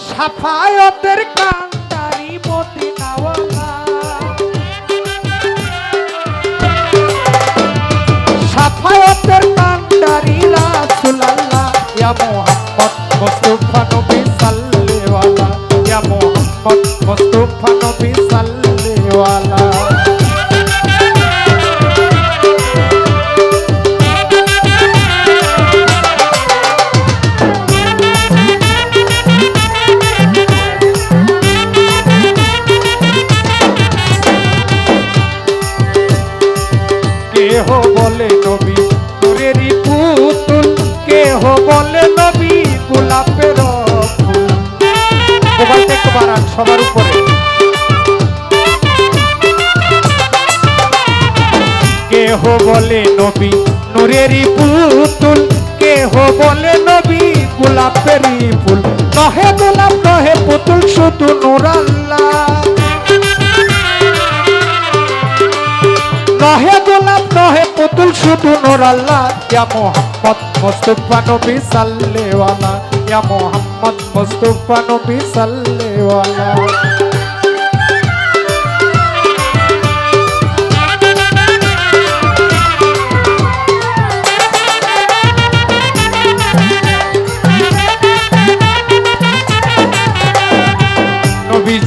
সাফায়তের কান্তারি মদিনাওয়ালা সাফায়তের কান্তারি রাসূলুল্লাহ, ইয়া মুহাম্মদ মুস্তাফা নবী সাল্লেওয়ালা ইয়া মুহাম্মদ মুস্তাফা নবী সাল্লেওয়ালা কেহ কেহ বলে নবী? নূরেরই পুতুল। কেহ বলে নবী? গোলাপেরই ফুল। নহে গোলাপ, নহে পুতুল, শুধু নূর আল্লাহ। নহে গোলাপ, নহে পুতুল, শুধু নূর আল্লাহ। ইয়া মোহাম্মদ মুস্তাফা নবী সাল্লেওয়ালা। ইয়া মোহাম্মদ মুস্তাফা নবী সাল্লেওয়ালা।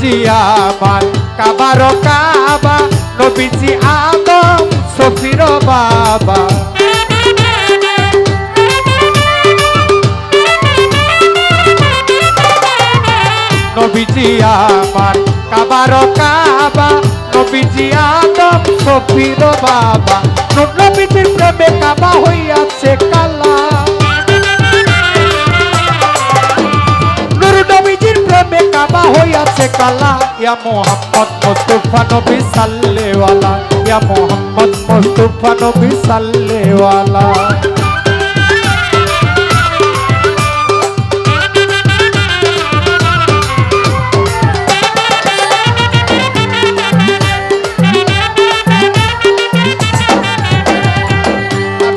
নবীজি আমার কাবার কাবা, নবীজি আদম, সফির বাবা। নবীজি আমার কাবার কাবা, নবীজি আদম, সফির বাবা। নবীজির প্রেমে কাবা হইয়াছে কালা। হইয়াছে কালা, ইয়া মোহাম্মদ মুস্তাফা নবী সাল্লেওয়ালা, ইয়া মোহাম্মদ মুস্তাফা নবী সাল্লেওয়ালা।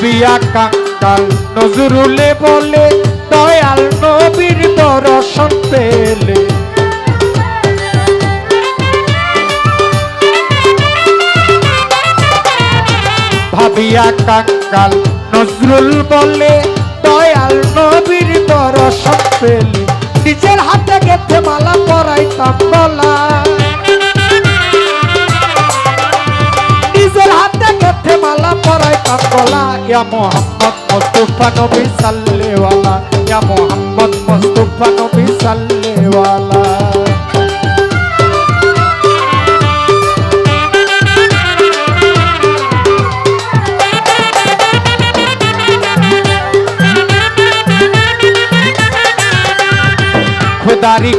বিয়া কাঙ্কাল নজরুলে বলে, দয়াল নবীর দর্শন পেলে। ভাবিয়া কাঙ্কাল নজরুল বলে, দয়াল নবীর দর্শন পেলে নিজের হাতে গেতে মালা পরাইতাম গলা। নিজের হাতে গেথে মালা পরাইতাম গলা। ইয়া মোহাম্মদ মুস্তাফা নবী সাল্লেওয়ালা, ইয়া মোহাম্মদ মুস্তাফা নবী সাল্লেওয়ালা।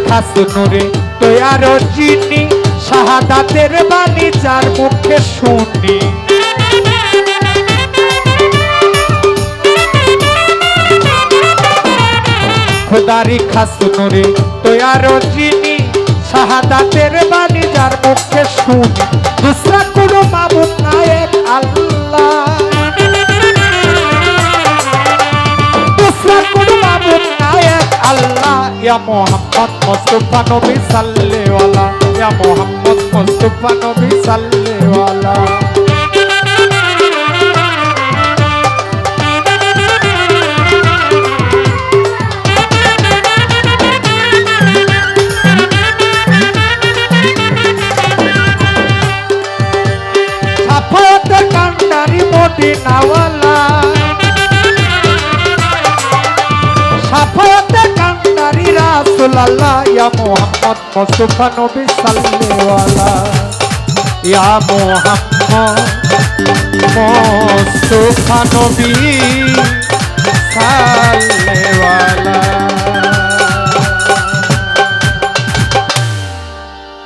খোদারি খাস নুরে তৈয়ার চিনি, শাহাদাতের বাণী যার মুখে শুনি। খোদারি খাস নুরে তৈয়ার চিনি, শাহাদাতের বাণী যার মুখে শুনি। দুসরা কোনো আল্লাহ ইয়া মোহাম্মদ মুস্তাফা নবী সাল্লেওয়ালা ইয়া মোহাম্মদ মুস্তাফা নবী সাল্লেওয়ালা সাফাতের কান্ডারি রাসূলুল্লাহ ইয়া মুহাম্মদ মুস্তাফা নবী সাল্লেওয়ালা ইয়া মুহাম্মদ মুস্তাফা নবী সাল্লে